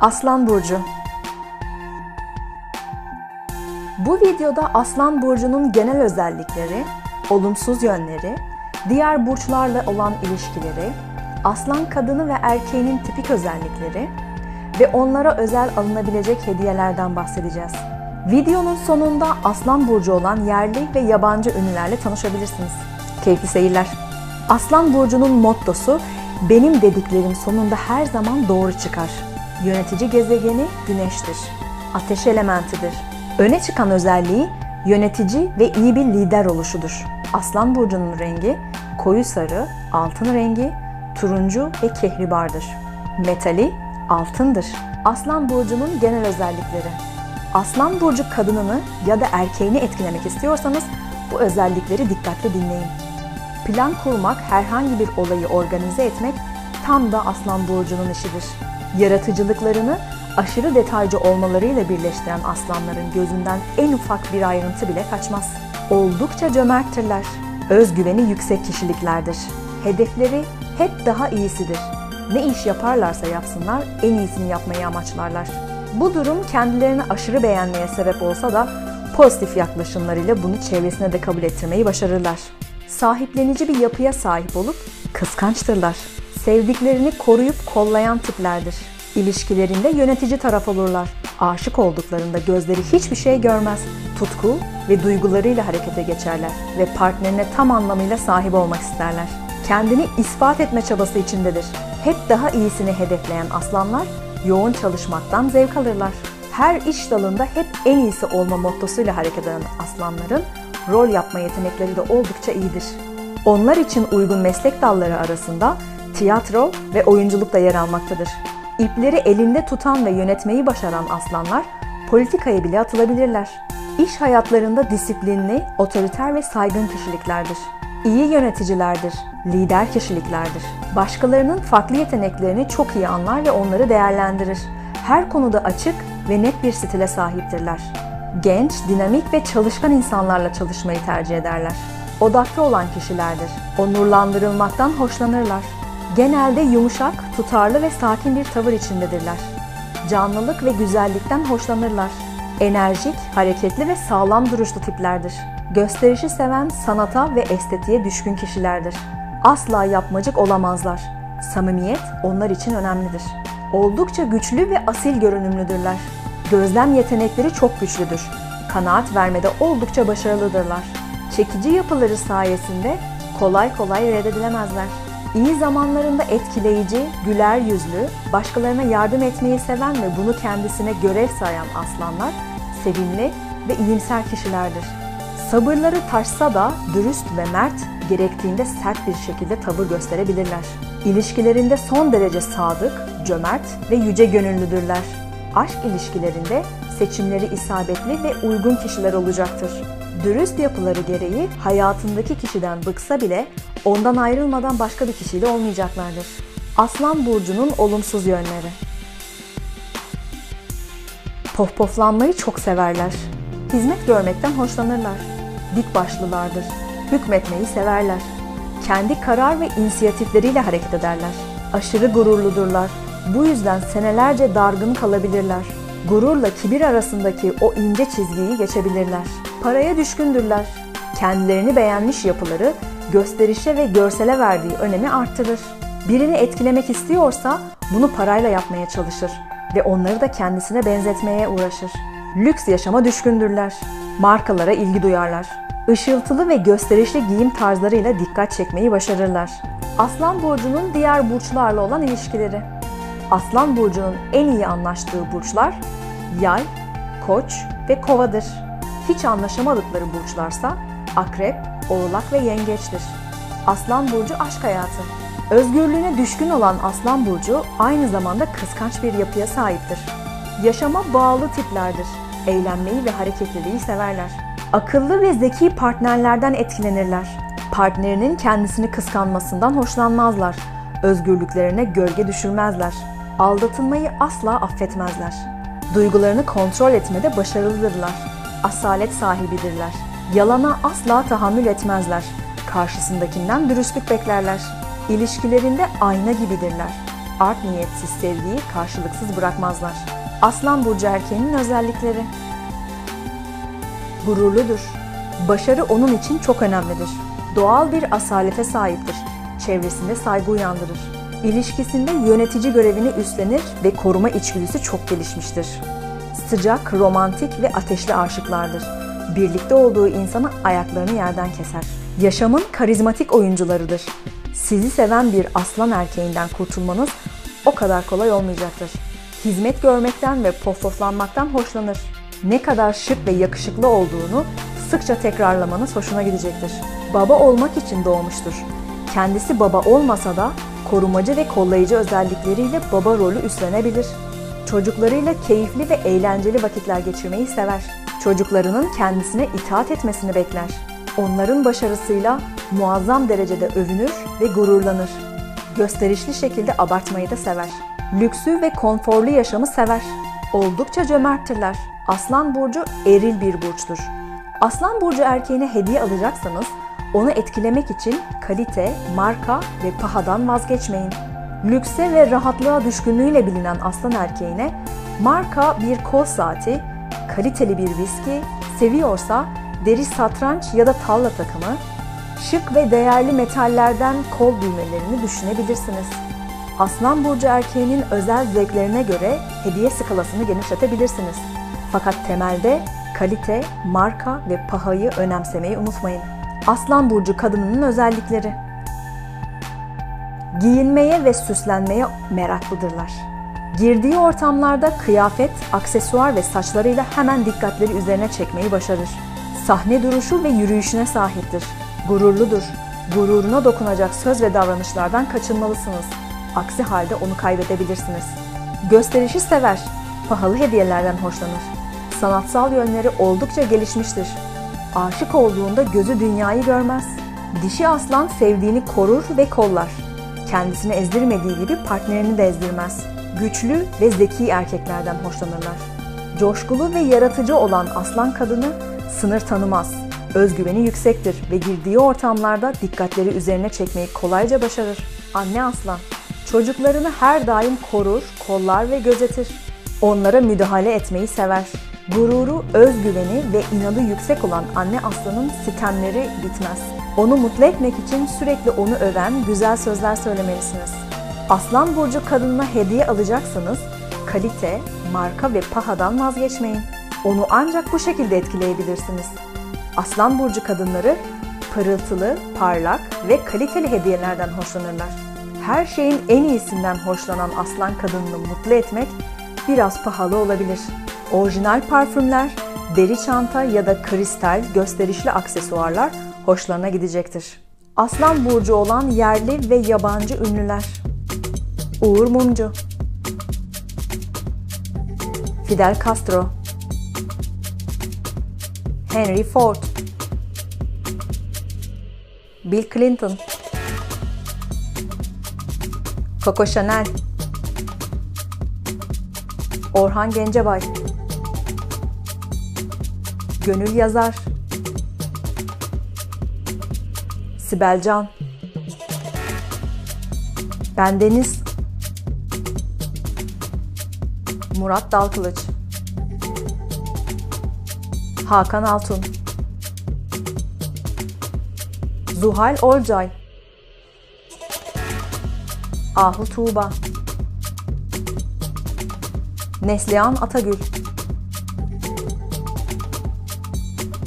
Aslan Burcu Bu videoda Aslan Burcu'nun genel özellikleri, olumsuz yönleri, diğer burçlarla olan ilişkileri, Aslan kadını ve erkeğinin tipik özellikleri ve onlara özel alınabilecek hediyelerden bahsedeceğiz. Videonun sonunda Aslan Burcu olan yerli ve yabancı ünlülerle tanışabilirsiniz. Keyifli seyirler. Aslan Burcu'nun mottosu benim dediklerim sonunda her zaman doğru çıkar. Yönetici gezegeni Güneş'tir. Ateş elementidir. Öne çıkan özelliği yönetici ve iyi bir lider oluşudur. Aslan Burcu'nun rengi koyu sarı, altın rengi, turuncu ve kehribardır. Metali altındır. Aslan Burcu'nun genel özellikleri. Aslan Burcu kadınını ya da erkeğini etkilemek istiyorsanız bu özellikleri dikkatle dinleyin. Plan kurmak, herhangi bir olayı organize etmek tam da Aslan Burcu'nun işidir. Yaratıcılıklarını aşırı detaycı olmalarıyla birleştiren aslanların gözünden en ufak bir ayrıntı bile kaçmaz. Oldukça cömerttirler. Özgüveni yüksek kişiliklerdir. Hedefleri hep daha iyisidir. Ne iş yaparlarsa yapsınlar en iyisini yapmayı amaçlarlar. Bu durum kendilerini aşırı beğenmeye sebep olsa da pozitif yaklaşımlarıyla bunu çevresine de kabul ettirmeyi başarırlar. Sahiplenici bir yapıya sahip olup kıskançtırlar. Sevdiklerini koruyup kollayan tiplerdir. İlişkilerinde yönetici taraf olurlar. Aşık olduklarında gözleri hiçbir şey görmez. Tutku ve duygularıyla harekete geçerler ve partnerine tam anlamıyla sahip olmak isterler. Kendini ispat etme çabası içindedir. Hep daha iyisini hedefleyen aslanlar yoğun çalışmaktan zevk alırlar. Her iş dalında hep en iyisi olma mottosuyla hareket eden aslanların rol yapma yetenekleri de oldukça iyidir. Onlar için uygun meslek dalları arasında tiyatro ve oyunculuk da yer almaktadır. İpleri elinde tutan ve yönetmeyi başaran aslanlar politikaya bile atılabilirler. İş hayatlarında disiplinli, otoriter ve saygın kişiliklerdir. İyi yöneticilerdir, lider kişiliklerdir. Başkalarının farklı yeteneklerini çok iyi anlar ve onları değerlendirir. Her konuda açık ve net bir stile sahiptirler. Genç, dinamik ve çalışkan insanlarla çalışmayı tercih ederler. Odaklı olan kişilerdir. Onurlandırılmaktan hoşlanırlar. Genelde yumuşak, tutarlı ve sakin bir tavır içindedirler. Canlılık ve güzellikten hoşlanırlar. Enerjik, hareketli ve sağlam duruşlu tiplerdir. Gösterişi seven, sanata ve estetiğe düşkün kişilerdir. Asla yapmacık olamazlar. Samimiyet onlar için önemlidir. Oldukça güçlü ve asil görünümlüdürler. Gözlem yetenekleri çok güçlüdür. Kanaat vermede oldukça başarılıdırlar. Çekici yapıları sayesinde kolay kolay reddedilemezler. İyi zamanlarında etkileyici, güler yüzlü, başkalarına yardım etmeyi seven ve bunu kendisine görev sayan aslanlar sevimli ve iyimser kişilerdir. Sabırları taşsa da dürüst ve mert, gerektiğinde sert bir şekilde tavır gösterebilirler. İlişkilerinde son derece sadık, cömert ve yüce gönüllüdürler. Aşk ilişkilerinde seçimleri isabetli ve uygun kişiler olacaktır. Dürüst yapıları gereği hayatındaki kişiden bıksa bile ondan ayrılmadan başka bir kişiyle olmayacaklardır. Aslan burcunun olumsuz yönleri. Pohpohlanmayı çok severler. Hizmet görmekten hoşlanırlar. Dik başlılardır. Hükmetmeyi severler. Kendi karar ve inisiyatifleriyle hareket ederler. Aşırı gururludurlar. Bu yüzden senelerce dargın kalabilirler. Gururla kibir arasındaki o ince çizgiyi geçebilirler. Paraya düşkündürler. Kendilerini beğenmiş yapıları gösterişe ve görsele verdiği önemi arttırır. Birini etkilemek istiyorsa bunu parayla yapmaya çalışır ve onları da kendisine benzetmeye uğraşır. Lüks yaşama düşkündürler. Markalara ilgi duyarlar. Işıltılı ve gösterişli giyim tarzlarıyla dikkat çekmeyi başarırlar. Aslan burcunun diğer burçlarla olan ilişkileri. Aslan burcunun en iyi anlaştığı burçlar Yay, Koç ve Kova'dır. Hiç anlaşamadıkları burçlarsa Akrep, Oğlak ve Yengeçtir. Aslan burcu aşk hayatı. Özgürlüğüne düşkün olan Aslan burcu aynı zamanda kıskanç bir yapıya sahiptir. Yaşama bağlı tiplerdir. Eğlenmeyi ve hareketliliği severler. Akıllı ve zeki partnerlerden etkilenirler. Partnerinin kendisini kıskanmasından hoşlanmazlar. Özgürlüklerine gölge düşürmezler. Aldatılmayı asla affetmezler. Duygularını kontrol etmede başarılıdırlar. Asalet sahibidirler. Yalana asla tahammül etmezler. Karşısındakinden dürüstlük beklerler. İlişkilerinde ayna gibidirler. art niyetsiz sevgiyi karşılıksız bırakmazlar. Aslan burcu erkeğinin özellikleri Gururludur. Başarı onun için çok önemlidir. Doğal bir asalete sahiptir. Çevresinde saygı uyandırır. İlişkisinde yönetici görevini üstlenir ve koruma içgüdüsü çok gelişmiştir. Sıcak, romantik ve ateşli aşıklardır. Birlikte olduğu insana ayaklarını yerden keser. Yaşamın karizmatik oyuncularıdır. Sizi seven bir aslan erkeğinden kurtulmanız o kadar kolay olmayacaktır. Hizmet görmekten ve pofoflanmaktan hoşlanır. Ne kadar şık ve yakışıklı olduğunu sıkça tekrarlamanız hoşuna gidecektir. Baba olmak için doğmuştur. Kendisi baba olmasa da korumacı ve kollayıcı özellikleriyle baba rolü üstlenebilir. Çocuklarıyla keyifli ve eğlenceli vakitler geçirmeyi sever. Çocuklarının kendisine itaat etmesini bekler. Onların başarısıyla muazzam derecede övünür ve gururlanır. Gösterişli şekilde abartmayı da sever. Lüksü ve konforlu yaşamı sever. Oldukça cömerttirler. Aslan burcu eril bir burçtur. Aslan burcu erkeğine hediye alacaksanız onu etkilemek için kalite, marka ve pahadan vazgeçmeyin. Lükse ve rahatlığa düşkünlüğüyle bilinen aslan erkeğine marka bir kol saati, kaliteli bir viski, seviyorsa deri satranç ya da tavla takımı, şık ve değerli metallerden kol düğmelerini düşünebilirsiniz. Aslan burcu erkeğinin özel zevklerine göre hediye skalasını genişletebilirsiniz. Fakat temelde kalite, marka ve pahayı önemsemeyi unutmayın. Aslan burcu kadınının özellikleri Giyinmeye ve süslenmeye meraklıdırlar. Girdiği ortamlarda kıyafet, aksesuar ve saçlarıyla hemen dikkatleri üzerine çekmeyi başarır. Sahne duruşu ve yürüyüşüne sahiptir. Gururludur. Gururuna dokunacak söz ve davranışlardan kaçınmalısınız. Aksi halde onu kaybedebilirsiniz. Gösterişi sever. Pahalı hediyelerden hoşlanır. Sanatsal yönleri oldukça gelişmiştir. Aşık olduğunda gözü dünyayı görmez. Dişi aslan sevdiğini korur ve kollar. Kendisini ezdirmediği gibi partnerini de ezdirmez. Güçlü ve zeki erkeklerden hoşlanırlar. Coşkulu ve yaratıcı olan aslan kadını sınır tanımaz. Özgüveni yüksektir ve girdiği ortamlarda dikkatleri üzerine çekmeyi kolayca başarır. Anne aslan çocuklarını her daim korur, kollar ve gözetir. Onlara müdahale etmeyi sever. Gururu, özgüveni ve inadı yüksek olan anne aslanın sitemleri bitmez. Onu mutlu etmek için sürekli onu öven güzel sözler söylemelisiniz. Aslan burcu kadınına hediye alacaksanız kalite, marka ve pahadan vazgeçmeyin. Onu ancak bu şekilde etkileyebilirsiniz. Aslan burcu kadınları pırıltılı, parlak ve kaliteli hediyelerden hoşlanırlar. Her şeyin en iyisinden hoşlanan aslan kadınını mutlu etmek biraz pahalı olabilir. Orijinal parfümler, deri çanta ya da kristal gösterişli aksesuarlar hoşlarına gidecektir. Aslan burcu olan yerli ve yabancı ünlüler. Uğur Mumcu. Fidel Castro. Henry Ford. Bill Clinton. Coco Chanel. Orhan Gencebay Gönül Yazar. Sibel Can Bendeniz Murat Dalkılıç. Hakan Altun. Zuhal Olcay. Ahu Tuğba. Neslihan Atagül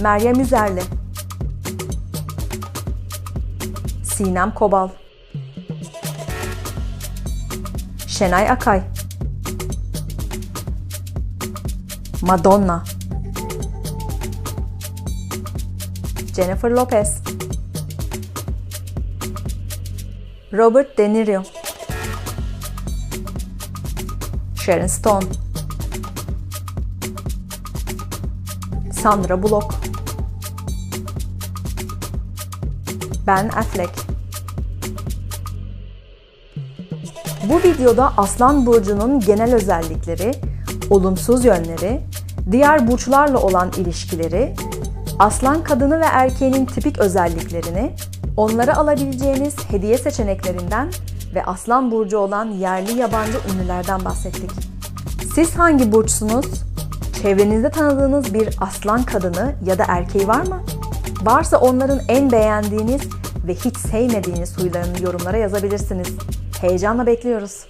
Meryem Üzerli Sinem Kobal. Şenay Akay. Madonna. Jennifer Lopez. Robert De Niro. Sharon Stone Sandra Bullock Ben Affleck Bu videoda Aslan Burcu'nun genel özellikleri, olumsuz yönleri, diğer burçlarla olan ilişkileri, Aslan kadını ve erkeğinin tipik özelliklerini, onlara alabileceğiniz hediye seçeneklerinden ve Aslan burcu olan yerli yabancı ünlülerden bahsettik. Siz hangi burçsunuz? Çevrenizde tanıdığınız bir aslan kadını ya da erkeği var mı? Varsa onların en beğendiğiniz ve hiç sevmediğiniz huylarını yorumlara yazabilirsiniz. Heyecanla bekliyoruz.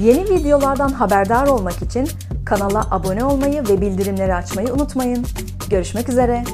Yeni videolardan haberdar olmak için kanala abone olmayı ve bildirimleri açmayı unutmayın. Görüşmek üzere.